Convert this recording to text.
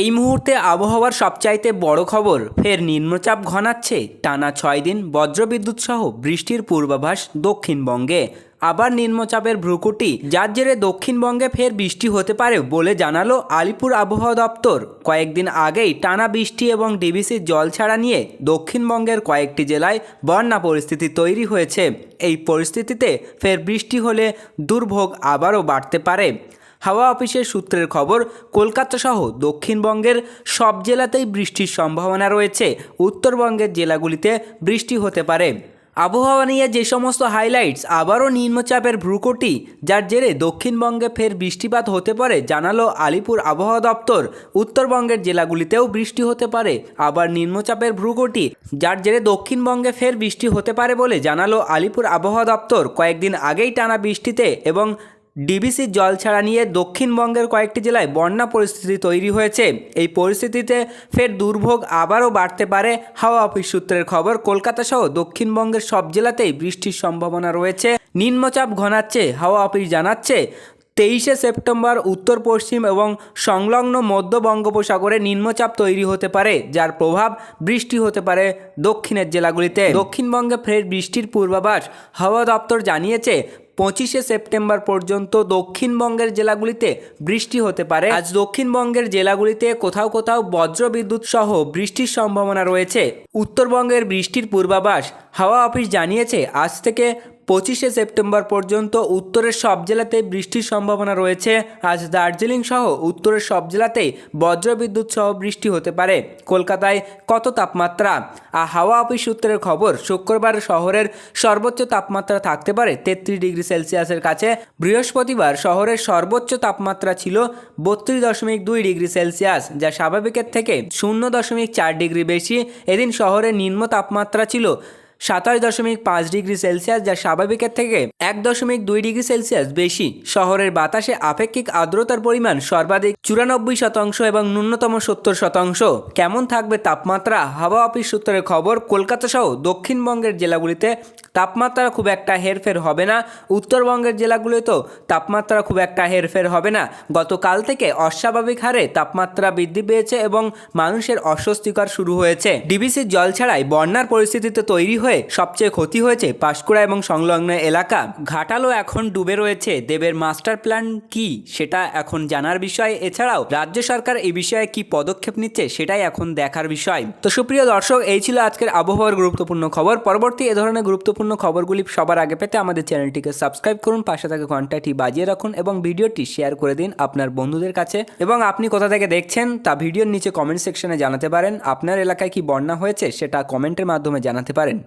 এই মুহূর্তে আবহাওয়ার সবচাইতে বড় খবর, ফের নিম্নচাপ ঘনাচ্ছে। টানা ছয় দিন বজ্রবিদ্যুৎ সহ বৃষ্টির পূর্বাভাস দক্ষিণবঙ্গে। আবার নিম্নচাপের ভ্রুকুটি, যার জেরে দক্ষিণবঙ্গে ফের বৃষ্টি হতে পারে বলে জানালো আলিপুর আবহাওয়া দপ্তর। কয়েকদিন আগেই টানা বৃষ্টি এবং ডিবিসির জল ছাড়া নিয়ে দক্ষিণবঙ্গের কয়েকটি জেলায় বন্যা পরিস্থিতি তৈরি হয়েছে। এই পরিস্থিতিতে ফের বৃষ্টি হলে দুর্ভোগ আবারও বাড়তে পারে। হাওয়া অফিসের সূত্রের খবর কলকাতা সহ দক্ষিণবঙ্গের সব জেলাতেই বৃষ্টির সম্ভাবনা রয়েছে। উত্তরবঙ্গের জেলাগুলিতে বৃষ্টি হতে পারে। আবহাওয়া নিয়ে যে সমস্ত হাইলাইটস আবারও নিম্নচাপের ভ্রুকুটি, যার জেরে দক্ষিণবঙ্গে ফের বৃষ্টিপাত হতে পারে, জানালো আলিপুর আবহাওয়া দপ্তর। উত্তরবঙ্গের জেলাগুলিতেও বৃষ্টি হতে পারে, আবার নিম্নচাপের ভ্রুকুটি, যার জেরে দক্ষিণবঙ্গে ফের বৃষ্টি হতে পারে বলে জানালো আলিপুর আবহাওয়া দপ্তর। কয়েকদিন আগেই টানা বৃষ্টিতে এবং ডিবিসির জল ছাড়া নিয়ে দক্ষিণবঙ্গের কয়েকটি জেলায় বন্যা পরিস্থিতি তৈরি হয়েছে। এই পরিস্থিতিতে ফের দুর্ভোগ আবারও বাড়তে পারে হাওয়া অফিস সূত্রের খবর। কলকাতা সহ দক্ষিণবঙ্গের সব জেলাতেই বৃষ্টির সম্ভাবনা রয়েছে। নিম্নচাপ ঘনাচ্ছে, হাওয়া অফিস জানাচ্ছে, তেইশে সেপ্টেম্বর উত্তর পশ্চিম এবং সংলগ্ন মধ্য বঙ্গোপসাগরে নিম্নচাপ তৈরি হতে পারে, যার প্রভাব বৃষ্টি হতে পারে দক্ষিণের জেলাগুলিতে। দক্ষিণবঙ্গে ফের বৃষ্টির পূর্বাভাস হাওয়া দপ্তর জানিয়েছে পঁচিশে সেপ্টেম্বর পর্যন্ত দক্ষিণবঙ্গের জেলাগুলিতে বৃষ্টি হতে পারে। আজ দক্ষিণবঙ্গের জেলাগুলিতে কোথাও কোথাও বজ্রবিদ্যুৎ সহ বৃষ্টির সম্ভাবনা রয়েছে। উত্তরবঙ্গের বৃষ্টির পূর্বাভাস হাওয়া অফিস জানিয়েছে, আজ থেকে পঁচিশে সেপ্টেম্বর পর্যন্ত উত্তরের সব জেলাতেই বৃষ্টির সম্ভাবনা রয়েছে। আজ দার্জিলিং সহ উত্তরের সব জেলাতেই বজ্রবিদ্যুৎ সহ বৃষ্টি হতে পারে। কলকাতায় কত তাপমাত্রা? আর হাওয়া অফিস সূত্রের খবর, শুক্রবার শহরের সর্বোচ্চ তাপমাত্রা থাকতে পারে তেত্রিশ ডিগ্রি সেলসিয়াসের কাছে। বৃহস্পতিবার শহরের সর্বোচ্চ তাপমাত্রা ছিল বত্রিশ দশমিক দুই ডিগ্রি সেলসিয়াস, যা স্বাভাবিকের থেকে শূন্য দশমিক চার ডিগ্রি বেশি। এদিন শহরের নিম্ন তাপমাত্রা ছিল সাতাশ দশমিক পাঁচ ডিগ্রি সেলসিয়াস, যা স্বাভাবিকের থেকে এক দশমিক দুই ডিগ্রি সেলসিয়াস বেশি। শহরের বাতাসে আপেক্ষিক আর্দ্রতার পরিমাণ সর্বাধিক চুরানব্বই শতাংশ এবং ন্যূনতম সত্তর শতাংশ। কেমন থাকবে তাপমাত্রা? হাওয়া অফিস সূত্রের খবর, কলকাতা সহ দক্ষিণবঙ্গের জেলাগুলিতে তাপমাত্রা খুব একটা হেরফের হবে না। উত্তরবঙ্গের জেলাগুলিতেও তাপমাত্রা খুব একটা হেরফের হবে না। গতকাল থেকে অস্বাভাবিক হারে তাপমাত্রা বৃদ্ধি পেয়েছে এবং মানুষের অস্বস্তিকর শুরু হয়েছে। ডিবিসির জল ছাড়াই বন্যার পরিস্থিতিতে তৈরি হয়ে সবচেয়ে ক্ষতি হয়েছে পাঁশকুড়া এবং সংলগ্ন এলাকা। ঘাটালও এখন ডুবে রয়েছে। দেবের মাস্টার প্ল্যান কি সেটা এখন জানার বিষয়। এছাড়াও রাজ্য সরকার এই বিষয়ে কি পদক্ষেপ নিচ্ছে সেটাই এখন দেখার বিষয়। তো সুপ্রিয় দর্শক, এই ছিল আজকের আবহাওয়ার গুরুত্বপূর্ণ খবর। পরবর্তী এ ধরনের গুরুত্বপূর্ণ খবরগুলি সবার আগে পেতে আমাদের চ্যানেলটিকে সাবস্ক্রাইব করুন, পাশে থাকা ঘন্টাটি বাজিয়ে রাখুন এবং ভিডিওটি শেয়ার করে দিন আপনার বন্ধুদের কাছে। এবং আপনি কোথা থেকে দেখছেন তা ভিডিওর নিচে কমেন্ট সেকশনে জানাতে পারেন। আপনার এলাকায় কি বন্যা হয়েছে সেটা কমেন্টের মাধ্যমে জানাতে পারেন।